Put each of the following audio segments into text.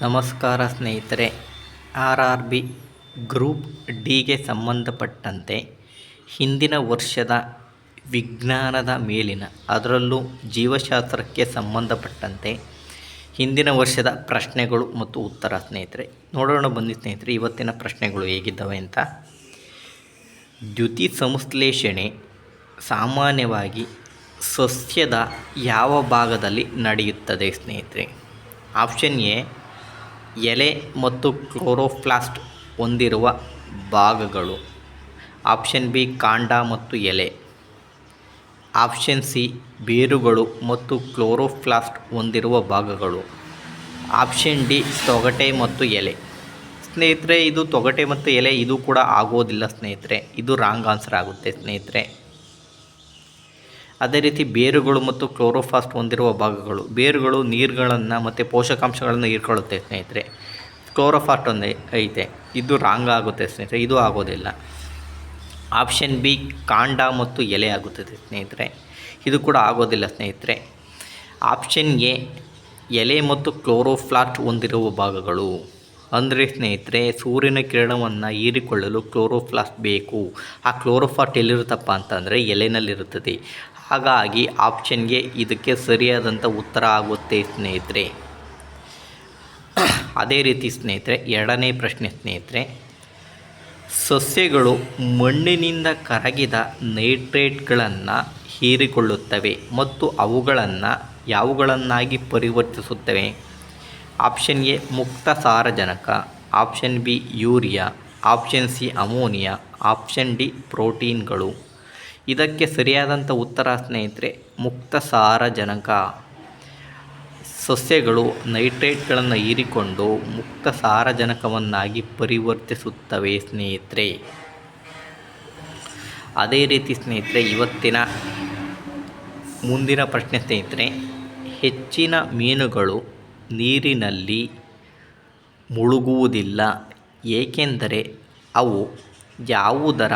ನಮಸ್ಕಾರ ಸ್ನೇಹಿತರೆ, R R B group ಡಿಗೆ ಸಂಬಂಧಪಟ್ಟಂತೆ ಹಿಂದಿನ ವರ್ಷದ ವಿಜ್ಞಾನದ ಮೇಲಿನ, ಅದರಲ್ಲೂ ಜೀವಶಾಸ್ತ್ರಕ್ಕೆ ಸಂಬಂಧಪಟ್ಟಂತೆ ಹಿಂದಿನ ವರ್ಷದ ಪ್ರಶ್ನೆಗಳು ಮತ್ತು ಉತ್ತರ ಸ್ನೇಹಿತರೆ. ನೋಡೋಣ ಬನ್ನಿ ಸ್ನೇಹಿತರೆ, ಇವತ್ತಿನ ಪ್ರಶ್ನೆಗಳು ಹೇಗಿದ್ದಾವೆ ಅಂತ. ದ್ಯುತಿ ಸಂಶ್ಲೇಷಣೆ ಸಾಮಾನ್ಯವಾಗಿ ಸಸ್ಯದ ಯಾವ ಭಾಗದಲ್ಲಿ ನಡೆಯುತ್ತದೆ ಸ್ನೇಹಿತರೆ? ಆಪ್ಷನ್ ಎ ಎಲೆ ಮತ್ತು ಕ್ಲೋರೋಫ್ಲಾಸ್ಟ್ ಹೊಂದಿರುವ ಭಾಗಗಳು. ಆಪ್ಷನ್ ಬಿ ಕಾಂಡ ಮತ್ತು ಎಲೆ. ಆಪ್ಷನ್ ಸಿ ಬೇರುಗಳು ಮತ್ತು ಕ್ಲೋರೋಫ್ಲಾಸ್ಟ್ ಹೊಂದಿರುವ ಭಾಗಗಳು. ಆಪ್ಷನ್ ಡಿ ತೊಗಟೆ ಮತ್ತು ಎಲೆ. ಸ್ನೇಹಿತರೆ, ಇದು ತೊಗಟೆ ಮತ್ತು ಎಲೆ, ಇದು ಕೂಡ ಆಗೋದಿಲ್ಲ ಸ್ನೇಹಿತರೆ. ಇದು ರಾಂಗ್ ಆನ್ಸರ್ ಆಗುತ್ತೆ ಸ್ನೇಹಿತರೆ. ಅದೇ ರೀತಿ ಬೇರುಗಳು ಮತ್ತು ಕ್ಲೋರೋಫಾಸ್ಟ್ ಹೊಂದಿರುವ ಭಾಗಗಳು. ಬೇರುಗಳು ನೀರುಗಳನ್ನು ಮತ್ತು ಪೋಷಕಾಂಶಗಳನ್ನು ಹೀರ್ಕೊಳ್ಳುತ್ತೆ ಸ್ನೇಹಿತರೆ. ಕ್ಲೋರೋಫಾಸ್ಟ್ ಒಂದು ಐತೆ. ಇದು ರಾಂಗ್ ಆಗುತ್ತೆ ಸ್ನೇಹಿತರೆ. ಇದು ಆಗೋದಿಲ್ಲ. ಆಪ್ಷನ್ ಬಿ ಕಾಂಡ ಮತ್ತು ಎಲೆ ಆಗುತ್ತದೆ ಸ್ನೇಹಿತರೆ. ಇದು ಕೂಡ ಆಗೋದಿಲ್ಲ ಸ್ನೇಹಿತರೆ. ಆಪ್ಷನ್ ಎ ಎಲೆ ಮತ್ತು ಕ್ಲೋರೋಫ್ಲಾಸ್ಟ್ ಹೊಂದಿರುವ ಭಾಗಗಳು. ಅಂದರೆ ಸ್ನೇಹಿತರೆ, ಸೂರ್ಯನ ಕಿರಣವನ್ನು ಹೀರಿಕೊಳ್ಳಲು ಕ್ಲೋರೋಫ್ಲಾಸ್ಟ್ ಬೇಕು. ಆ ಕ್ಲೋರೋಫಾಸ್ಟ್ ಎಲ್ಲಿರುತ್ತಪ್ಪ ಅಂತಂದರೆ ಎಲೆನಲ್ಲಿರುತ್ತದೆ. ಹಾಗಾಗಿ ಆಪ್ಷನ್ಗೆ ಇದಕ್ಕೆ ಸರಿಯಾದಂಥ ಉತ್ತರ ಆಗುತ್ತೆ ಸ್ನೇಹಿತರೆ. ಅದೇ ರೀತಿ ಸ್ನೇಹಿತರೆ, ಎರಡನೇ ಪ್ರಶ್ನೆ ಸ್ನೇಹಿತರೆ. ಸಸ್ಯಗಳು ಮಣ್ಣಿನಿಂದ ಕರಗಿದ ನೈಟ್ರೇಟ್ಗಳನ್ನು ಹೀರಿಕೊಳ್ಳುತ್ತವೆ ಮತ್ತು ಅವುಗಳನ್ನು ಯಾವುಗಳನ್ನಾಗಿ ಪರಿವರ್ತಿಸುತ್ತವೆ? ಆಪ್ಷನ್ ಎ ಮುಕ್ತ ಸಾರಜನಕ, option B urea, option C ammonia, option D ಪ್ರೋಟೀನ್ಗಳು. ಇದಕ್ಕೆ ಸರಿಯಾದಂಥ ಉತ್ತರ ಸ್ನೇಹಿತರೆ, ಮುಕ್ತ ಸಾರಜನಕ. ಸಸ್ಯಗಳು ನೈಟ್ರೇಟ್ಗಳನ್ನು ಹೀರಿಕೊಂಡು ಮುಕ್ತ ಸಾರಜನಕವನ್ನಾಗಿ ಪರಿವರ್ತಿಸುತ್ತವೆ ಸ್ನೇಹಿತರೆ. ಅದೇ ರೀತಿ ಸ್ನೇಹಿತರೆ, ಇವತ್ತಿನ ಮುಂದಿನ ಪ್ರಶ್ನೆ ಸ್ನೇಹಿತರೆ, ಹೆಚ್ಚಿನ ಮೀನುಗಳು ನೀರಿನಲ್ಲಿ ಮುಳುಗುವುದಿಲ್ಲ, ಏಕೆಂದರೆ ಅವು ಯಾವುದರ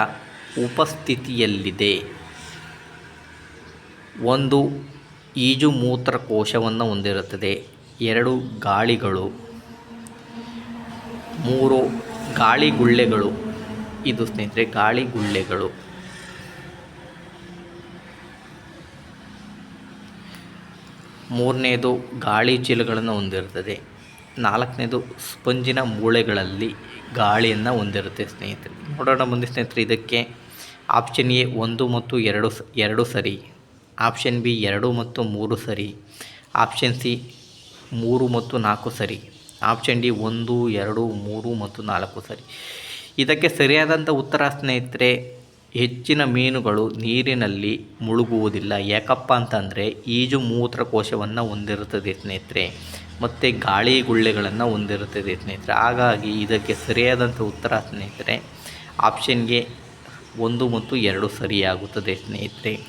ಉಪಸ್ಥಿತಿಯಲ್ಲಿದೆ? ಒಂದು ಈಜು ಮೂತ್ರಕೋಶವನ್ನು ಹೊಂದಿರುತ್ತದೆ, ಎರಡು ಗಾಳಿಗಳು, ಮೂರು ಗಾಳಿಗುಳ್ಳೆಗಳು. ಇದು ಸ್ನೇಹಿತರೆ, ಗಾಳಿಗುಳ್ಳೆಗಳು. ಮೂರನೇದು ಗಾಳಿ ಚೀಲಗಳನ್ನು ಹೊಂದಿರುತ್ತದೆ ನಾಲ್ಕನೇದು ಸ್ಪಂಜಿನ ಮೂಳೆಗಳಲ್ಲಿ ಗಾಳಿಯನ್ನು ಹೊಂದಿರುತ್ತೆ ಸ್ನೇಹಿತರೆ. ನೋಡೋಣ ಮುಂದೆ ಸ್ನೇಹಿತರೆ, ಇದಕ್ಕೆ ಆಪ್ಷನ್ ಎ ಒಂದು ಮತ್ತು ಎರಡು ಎರಡು ಸರಿ. ಆಪ್ಷನ್ ಬಿ ಎರಡು ಮತ್ತು ಮೂರು ಸರಿ. ಆಪ್ಷನ್ ಸಿ ಮೂರು ಮತ್ತು ನಾಲ್ಕು ಸರಿ. ಆಪ್ಷನ್ ಡಿ ಒಂದು, ಎರಡು, ಮೂರು ಮತ್ತು ನಾಲ್ಕು ಸರಿ. ಇದಕ್ಕೆ ಸರಿಯಾದಂಥ ಉತ್ತರ ಸ್ನೇಹಿತರೆ ಹೆಚ್ಚಿನ ಮೀನುಗಳು ನೀರಿನಲ್ಲಿ ಮುಳುಗುವುದಿಲ್ಲ. ಯಾಕಪ್ಪ ಅಂತಂದರೆ ಈಜು ಮೂತ್ರಕೋಶವನ್ನು ಹೊಂದಿರುತ್ತದೆ ಸ್ನೇಹಿತರೆ. ಮತ್ತು ಗಾಳಿ ಗುಳ್ಳೆಗಳನ್ನು ಹೊಂದಿರುತ್ತದೆ ಸ್ನೇಹಿತರೆ. ಹಾಗಾಗಿ ಇದಕ್ಕೆ ಸರಿಯಾದಂಥ ಉತ್ತರ ಸ್ನೇಹಿತರೆ ಆಪ್ಷನ್ಗೆ ಒಂದು ಮತ್ತು ಎರಡು ಸರಿಯಾಗುತ್ತದೆ ಸ್ನೇಹಿತರೆ.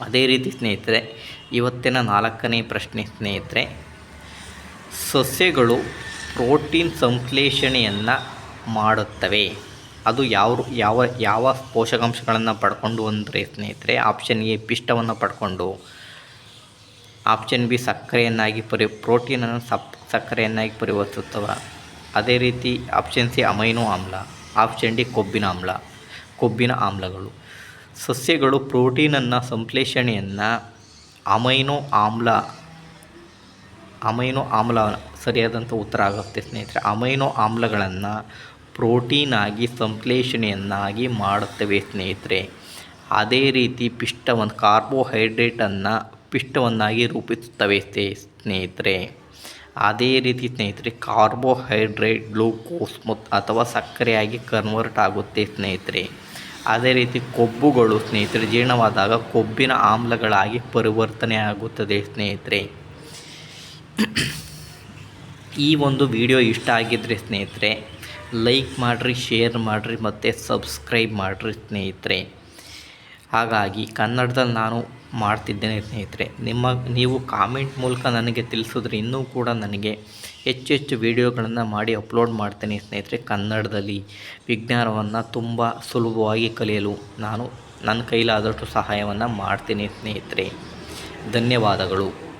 ಅದೇ ರೀತಿ ಸ್ನೇಹಿತರೆ, ಇವತ್ತಿನ ನಾಲ್ಕನೇ ಪ್ರಶ್ನೆ ಸ್ನೇಹಿತರೆ, ಸಸ್ಯಗಳು ಪ್ರೋಟೀನ್ ಸಂಶ್ಲೇಷಣೆಯನ್ನು ಮಾಡುತ್ತವೆ. ಅದು ಯಾವ ಯಾವ ಯಾವ ಪೋಷಕಾಂಶಗಳನ್ನು ಪಡ್ಕೊಂಡು ಅಂದರೆ ಸ್ನೇಹಿತರೆ ಆಪ್ಷನ್ ಎ ಪಿಷ್ಟವನ್ನು ಪಡ್ಕೊಂಡು ಆಪ್ಷನ್ ಬಿ ಸಕ್ಕರೆಯನ್ನಾಗಿ ಪರಿ ಪ್ರೋಟೀನನ್ನು ಸಪ್, ಸಕ್ಕರೆಯನ್ನಾಗಿ ಪರಿವರ್ತಿಸುತ್ತವೆ. ಅದೇ ರೀತಿ ಆಪ್ಷನ್ ಸಿ ಅಮೈನೋ ಆಮ್ಲ ಆಪ್ಷನ್ ಡಿ ಕೊಬ್ಬಿನ ಆಮ್ಲ, ಕೊಬ್ಬಿನ ಆಮ್ಲಗಳು. ಸಸ್ಯಗಳು ಪ್ರೋಟೀನನ್ನು ಸಂಶ್ಲೇಷಣೆಯನ್ನು ಅಮೈನೋ ಆಮ್ಲ ಅಮೈನೋ ಆಮ್ಲ ಸರಿಯಾದಂಥ ಉತ್ತರ ಆಗುತ್ತೆ ಸ್ನೇಹಿತರೆ. ಅಮೈನೋ ಆಮ್ಲಗಳನ್ನು ಪ್ರೋಟೀನ್ ಆಗಿ ಸಂಶ್ಲೇಷಣೆಯನ್ನಾಗಿ ಮಾಡುತ್ತವೆ ಸ್ನೇಹಿತರೆ. ಅದೇ ರೀತಿ ಪಿಷ್ಟವನ್ನು ಕಾರ್ಬೋಹೈಡ್ರೇಟನ್ನು ಪಿಷ್ಟವನ್ನಾಗಿ ರೂಪಿಸುತ್ತವೆ ಸ್ನೇಹಿತರೆ. ಅದೇ ರೀತಿ ಸ್ನೇಹಿತರೆ, ಕಾರ್ಬೋಹೈಡ್ರೇಟ್, ಗ್ಲೂಕೋಸ್ ಮತ್ತು ಅಥವಾ ಸಕ್ಕರೆಯಾಗಿ ಕನ್ವರ್ಟ್ ಆಗುತ್ತೆ ಸ್ನೇಹಿತರೆ. ಅದೇ ರೀತಿ ಕೊಬ್ಬುಗಳು ಸ್ನೇಹಿತರೆ, ಜೀರ್ಣವಾದಾಗ ಕೊಬ್ಬಿನ ಆಮ್ಲಗಳಾಗಿ ಪರಿವರ್ತನೆ ಆಗುತ್ತದೆ ಸ್ನೇಹಿತರೆ. ಈ ಒಂದು ವಿಡಿಯೋ ಇಷ್ಟ ಆಗಿದ್ರೆ ಸ್ನೇಹಿತರೆ ಲೈಕ್ ಮಾಡಿರಿ ಶೇರ್ ಮಾಡಿರಿ ಮತ್ತು ಸಬ್ಸ್ಕ್ರೈಬ್ ಮಾಡಿರಿ ಸ್ನೇಹಿತರೆ. ಹಾಗಾಗಿ ಕನ್ನಡದಲ್ಲಿ ನಾನು ಮಾಡ್ತಿದ್ದೇನೆ ಸ್ನೇಹಿತರೆ. ನಿಮ್ಮ, ನೀವು ಕಾಮೆಂಟ್ ಮೂಲಕ ನನಗೆ ತಿಳಿಸಿದ್ರೆ ಇನ್ನೂ ಕೂಡ ನನಗೆ ಹೆಚ್ಚು ಹೆಚ್ಚು ವೀಡಿಯೋಗಳನ್ನು ಮಾಡಿ ಅಪ್ಲೋಡ್ ಮಾಡ್ತೇನೆ ಸ್ನೇಹಿತರೆ. ಕನ್ನಡದಲ್ಲಿ ವಿಜ್ಞಾನವನ್ನು ತುಂಬ ಸುಲಭವಾಗಿ ಕಲಿಯಲು ನಾನು ನನ್ನ ಕೈಲಾದಷ್ಟು ಸಹಾಯವನ್ನು ಮಾಡ್ತೀನಿ ಸ್ನೇಹಿತರೆ. ಧನ್ಯವಾದಗಳು.